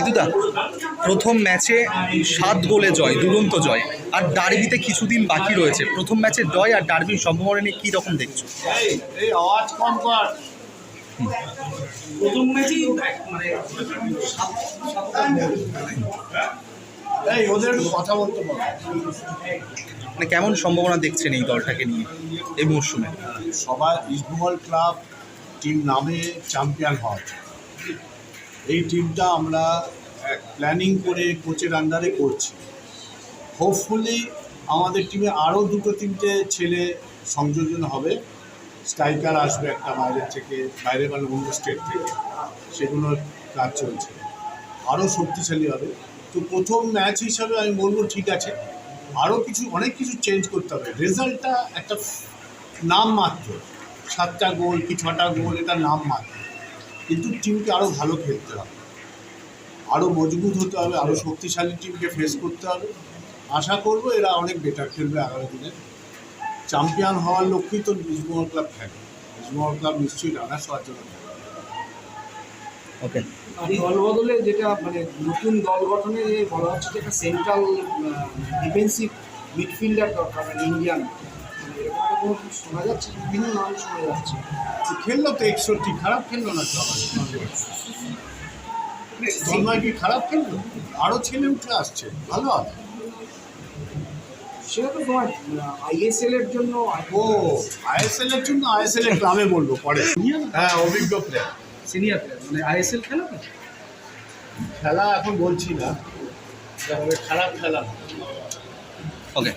ঋতুদা প্রথম ম্যাচে সাত গোলে জয় দুরন্ত জয় আর ডার্বিতে কিছুদিন বাকি রয়েছে। প্রথম ম্যাচে জয় আর ডার্বির সম্ভাবনা নিয়ে কী রকম দেখছ? এই এই আওয়াজ কম কর। প্রথম ম্যাচেই মানে এই ওদের কথা বলতে মানে কেমন সম্ভাবনা দেখছেন এই দলটাকে নিয়ে এই মরশুমে? সবাই ইস্টবেঙ্গল ক্লাব টিম নামে চ্যাম্পিয়ন হওয়ার এই টিমটা আমরা প্ল্যানিং করে কোচের আন্ডারে করছি। হোপফুলি আমাদের টিমে আরও দুটো, তিনটে ছেলে সংযোজন হবে। স্ট্রাইকার আসবে একটা বাইরের থেকে, বাইরে মানে অন্য স্টেট থেকে। সেগুলোর কাজ চলছে। আরও শক্তিশালী হবে। তো প্রথম ম্যাচ হিসাবে আমি বলব ঠিক আছে। আরও কিছু, অনেক কিছু চেঞ্জ করতে হবে। রেজাল্টটা একটা নাম মাত্র। সাতটা গোল কি ছটা গোল এটা নাম মাত্র। কিন্তু টিমকে আরও ভালো খেলতে হবে। আরও মজবুত হতে হবে আরও শক্তিশালী টিমকে ফেস করতে হবে। আশা করব এরা অনেক বেটার খেলবে আগামী দিনে। চ্যাম্পিয়ন হওয়ার লক্ষ্যেই তো ইস্টবেঙ্গল ক্লাব থাকে। ইস্টবেঙ্গল ক্লাব নিশ্চয়ই রানার্স হওয়ার জন্য ওকে দল বদলে যেটা মানে নতুন দল গঠনে বলা হচ্ছে যে একটা সেন্ট্রাল ডিফেন্সিভ মিডফিল্ডার দরকার মানে ইন্ডিয়ান মানে শোনা যাচ্ছে বিভিন্ন নাম শোনা যাচ্ছে খেললো তো একষট্টি খারাপ খেললো না তন্ময় কি খারাপ খেললো আরও ছেলে উঠে আসছে ভালো হবে সেটা তো তোমার জন্য ও আইএসএল এর জন্য বলব পরে হ্যাঁ অভিজ্ঞ সিনিয়র প্লেয়ার মানে আইএসএল খেলা খেলা এখন বলছি না খারাপ খেলা। ওকে